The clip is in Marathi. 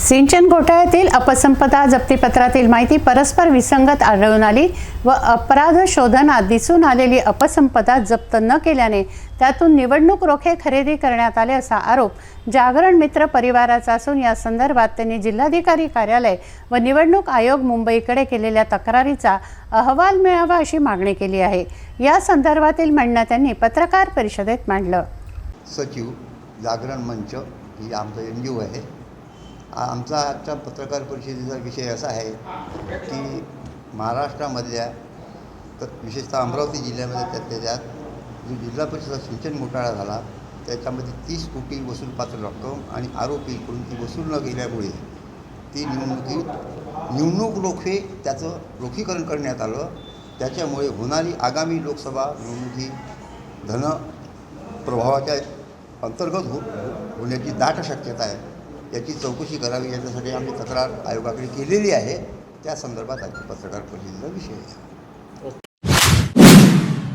सिंचन घोटाळ्यातील अपसंपदा जप्तीपत्रातील माहिती परस्पर विसंगत आढळून आली व अपराध शोधनात दिसून आलेली अपसंपदा जप्त न केल्याने त्यातून निवडणूक रोखे खरेदी करण्यात आले असा आरोप जागरण मित्र परिवाराचा असून या संदर्भात त्यांनी जिल्हाधिकारी कार्यालय व निवडणूक आयोग मुंबईकडे केलेल्या तक्रारीचा अहवाल मिळावा अशी मागणी केली आहे. या संदर्भातील म्हणणं त्यांनी पत्रकार परिषदेत मांडलं. सचिव जागरण मंच ही आमचं एन जी ओ आहे. आमचा आजच्या पत्रकार परिषदेचा विषय असा आहे की महाराष्ट्रामधल्या तर विशेषतः अमरावती जिल्ह्यामध्ये त्यातल्या त्यात जो जिल्हा परिषद सिंचन घोटाळा झाला त्याच्यामध्ये तीस कोटी वसूलपात्र रक्कम आणि आरोपीकडून ती वसूल न गेल्यामुळे ती निवडणुकीत निवडणूक रोखे त्याचं रोखीकरण करण्यात आलं. त्याच्यामुळे होणारी आगामी लोकसभा निवडणुकी धन प्रभावाच्या अंतर्गत हो, हो होण्याची दाट शक्यता आहे. याची चौकशी करावी याच्यासाठी आम्ही तक्रार आयोगाकडे केलेली आहे. त्या संदर्भात आजची पत्रकार परिषदेचा विषय आहे.